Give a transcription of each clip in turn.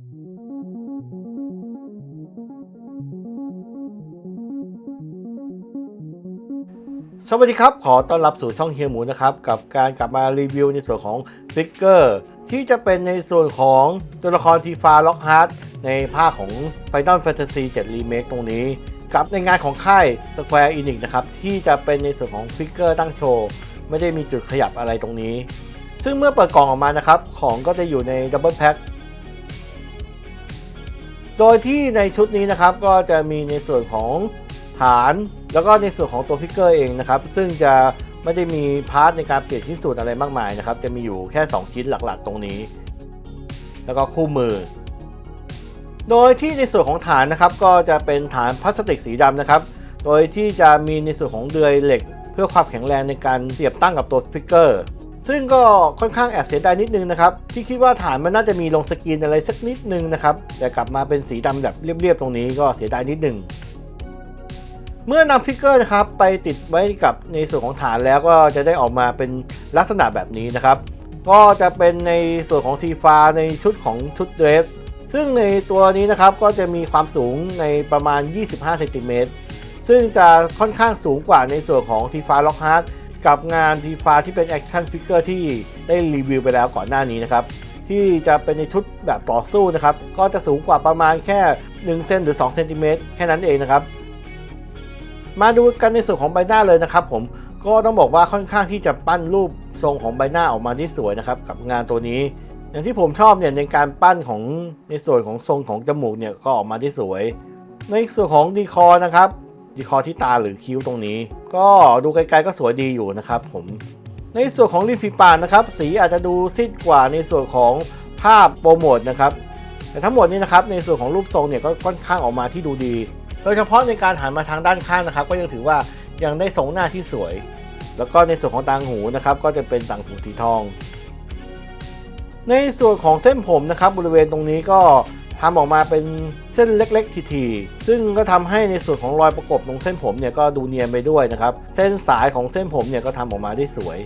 สวัสดีครับ ขอต้อนรับสู่ช่องเฮียหมูนะครับ กับการกลับมารีวิวในส่วนของฟิกเกอร์ที่จะเป็นในส่วนของตัวละครทีฟาล็อกฮาร์ดในภาคของ Final Fantasy 7 Remake ตรงนี้ กับในงานของค่าย Square Enix นะครับ ที่จะเป็นในส่วนของฟิกเกอร์ตั้งโชว์ ไม่ได้มีจุดขยับอะไรตรงนี้ ซึ่งเมื่อเปิดกล่องออกมานะครับ ของก็จะอยู่ในดับเบิลแพ็ค โดยที่ในชุดนี้นะครับก็จะมีในส่วนของฐาน แล้วก็ในส่วนของตัวพิกเกอร์เองนะครับ ซึ่งจะไม่ได้มีพาร์ทในการเปลี่ยนชิ้นส่วนอะไรมากมายนะครับ จะมีอยู่แค่ 2 ชิ้นหลักๆ ตรงนี้ แล้วก็คู่มือ โดยที่ในส่วนของฐานนะครับ ก็จะเป็นฐานพลาสติกสีดำนะครับ โดยที่จะมีในส่วนของเดือยเหล็ก เพื่อความแข็งแรงในการเสียบตั้งกับตัวพิกเกอร์ ซึ่งก็ค่อนข้างแอบเสียดายนิดนึงนะครับ ที่คิดว่าฐานมันน่าจะมีลงสกรีนอะไรสักนิดนึงนะครับ แต่กลับมาเป็นสีดำแบบเรียบๆตรงนี้ก็เสียดายนิดนึง เมื่อนำพิกเกอร์นะครับไปติดไว้กับในส่วนของฐานแล้วก็จะได้ออกมาเป็นลักษณะแบบนี้นะครับ ก็จะเป็นในส่วนของทีฟาในชุดของชุดเดรสซึ่งในตัวนี้นะครับก็จะมีความสูงในประมาณ 25เซนติเมตรซึ่งจะค่อนข้างสูงกว่าในส่วนของทีฟาล็อกฮาร์ด กับงานทีฟาที่เป็นแอคชั่นฟิกเกอร์ที่ได้รีวิวไปแล้วก่อนหน้านี้นะครับ ที่จะเป็นในชุดแบบต่อสู้นะครับ ก็จะสูงกว่าประมาณแค่ 1 เซนหรือ2เซนติเมตรแค่นั้นเองนะครับ มาดูกันในส่วนของใบหน้าเลยนะครับ ผมก็ต้องบอกว่าค่อนข้างที่จะปั้นรูปทรงของใบหน้าออกมาที่สวยนะครับ กับงานตัวนี้ อย่างที่ผมชอบเนี่ยในการปั้นของในส่วนของทรงของจมูกเนี่ยก็ออกมาที่สวย ในส่วนของดีคอนะครับ ดีคอที่ตาหรือคิ้วตรงนี้ ก็ดูไกลๆก็สวยดีอยู่นะครับผม ในส่วนของริมฝีปากนะครับ สีอาจจะดูซีดกว่าในส่วนของภาพโปรโมทนะครับ แต่ทั้งหมดนี้นะครับในส่วนของรูปทรงเนี่ยก็ค่อนข้างออกมาที่ดูดี โดยเฉพาะในการหันมาทางด้านข้างนะครับ ก็ยังถือว่ายังได้ทรงหน้าที่สวย แล้วก็ในส่วนของตางหูนะครับ ก็จะเป็นต่างหูสีทอง ในส่วนของเส้นผมนะครับ บริเวณตรงนี้ก็ ทำออกมาเป็นเส้นเล็กๆทีๆซึ่งก็ทำให้ในส่วนของรอยประกบตรงเส้นผมเนี่ยก็ดูเนียนไปด้วยนะครับ เส้นสายของเส้นผมเนี่ยก็ทำออกมาได้สวย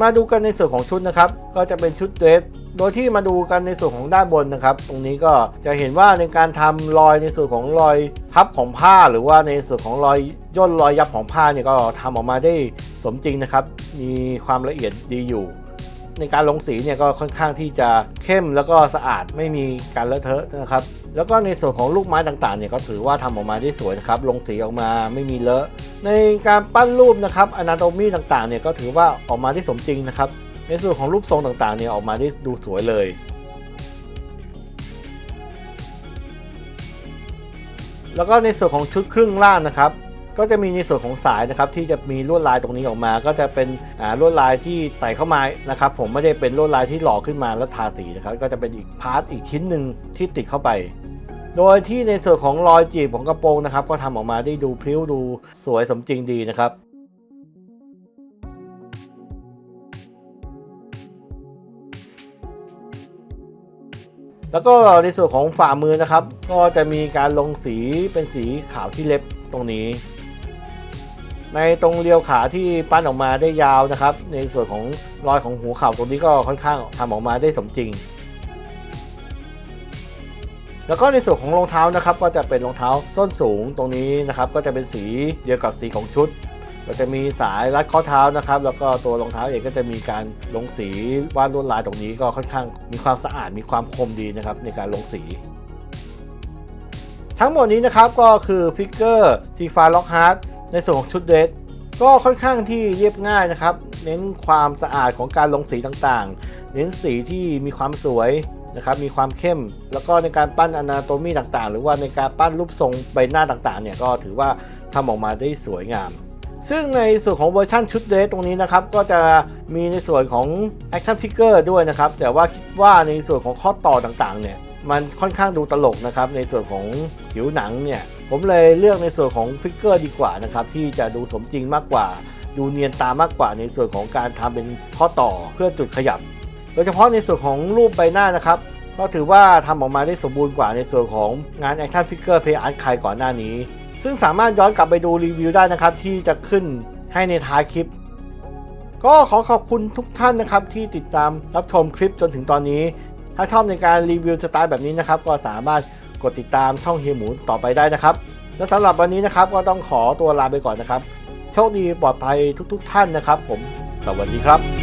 มาดูกันในส่วนของชุดนะครับ ก็จะเป็นชุดเดรสโดยที่มาดูกันในส่วนของด้านบนนะครับ ตรงนี้ก็จะเห็นว่าในการทำรอยในส่วนของรอยพับของผ้า หรือว่าในส่วนของรอยย่นรอยยับของผ้าเนี่ยก็ทำออกมาได้สมจริงนะครับ มีความละเอียดดีอยู่ ในการลงสีเนี่ยก็ค่อนข้างที่จะเข้มแล้วก็สะอาดไม่มีการเลอะเทอะนะครับแล้วก็ในส่วนของลูกไม้ต่างๆเนี่ยก็ถือว่าทำออกมาได้สวยนะครับลงสีออกมาไม่มีเลอะ ในการปั้นรูปนะครับอนาโตมีต่างๆเนี่ยก็ถือว่าออกมาได้สมจริงนะครับในส่วนของรูปทรงต่างๆเนี่ยออกมาได้ดูสวยเลยแล้วก็ในส่วนของชุดครึ่งล่างนะครับ ก็จะมีในส่วนของสายนะครับที่จะมีลวดลายตรงนี้ออกมา ก็จะเป็นลวดลายที่ใส่เข้ามานะครับผมไม่ได้เป็นลวดลายที่หล่อขึ้นมาแล้วทาสีนะครับก็จะเป็นอีกพาร์ทอีกชิ้นหนึ่งที่ติดเข้าไป โดยที่ในส่วนของรอยจีบของกระโปรงนะครับ ก็ทำออกมาได้ดูพริ้วดูสวยสมจริงดีนะครับแล้วก็ในส่วนของฝ่ามือนะครับ ก็จะมีการลงสีเป็นสีขาวที่เล็บตรงนี้ ในตรงเรียวขาที่ปั้นออกมาได้ยาวนะครับ ในส่วนของรอยของหูเข่าตรงนี้ก็ค่อนข้างทำออกมาได้สมจริง แล้วก็ในส่วนของรองเท้านะครับ ก็จะเป็นรองเท้าส้นสูงตรงนี้นะครับ ก็จะเป็นสีเดียวกับสีของชุดก็จะมีสายรัดข้อเท้านะครับ แล้วก็ตัวรองเท้าเองก็จะมีการลงสีวาดลวดลายตรงนี้ก็ค่อนข้างมีความสะอาดมีความคมดีนะครับ ในการลงสี ทั้งหมดนี้นะครับก็คือพิกเกอร์ทีฟาล็อกฮาร์ด ในส่วนของชุดเดรสก็ค่อนข้างที่เรียบง่ายนะครับ เน้นความสะอาดของการลงสีต่างๆ เน้นสีที่มีความสวยนะครับมีความเข้มแล้วก็ในการปั้นอนาโตมีต่างๆ หรือว่าในการปั้นรูปทรงใบหน้าต่างๆเนี่ยก็ถือว่าทำออกมาได้สวยงาม ซึ่งในส่วนของเวอร์ชันชุดเดรสตรงนี้นะครับ ก็จะมีในส่วนของ Action Figure ด้วยนะครับ แต่ว่าคิดว่าในส่วนของข้อต่อต่างๆเนี่ยมันค่อนข้างดูตลกนะครับในส่วนของผิวหนังเนี่ย ผมเลยเลือกในส่วนของฟิกเกอร์ดีกว่านะครับที่จะดูสมจริงมากกว่า ดูเนียนตามากกว่าในส่วนของการทำเป็นข้อต่อเพื่อจุดขยับ โดยเฉพาะในส่วนของรูปใบหน้านะครับก็ถือว่าทำออกมาได้สมบูรณ์กว่าในส่วนของงาน Action Figure Play Art ใครก่อนหน้านี้ ซึ่งสามารถย้อนกลับไปดูรีวิวได้นะครับที่จะขึ้นให้ในท้ายคลิป ก็ขอขอบคุณทุกท่านนะครับที่ติดตามรับชมคลิปจนถึงตอนนี้ ถ้าชอบในการรีวิวสไตล์แบบนี้นะครับก็สามารถ กดติดตามช่องเฮียหมูต่อไปได้นะครับ และสำหรับวันนี้นะครับก็ต้องขอตัวลาไปก่อนนะครับ โชคดีปลอดภัยทุก ๆ ท่านนะครับ ผมสวัสดีครับ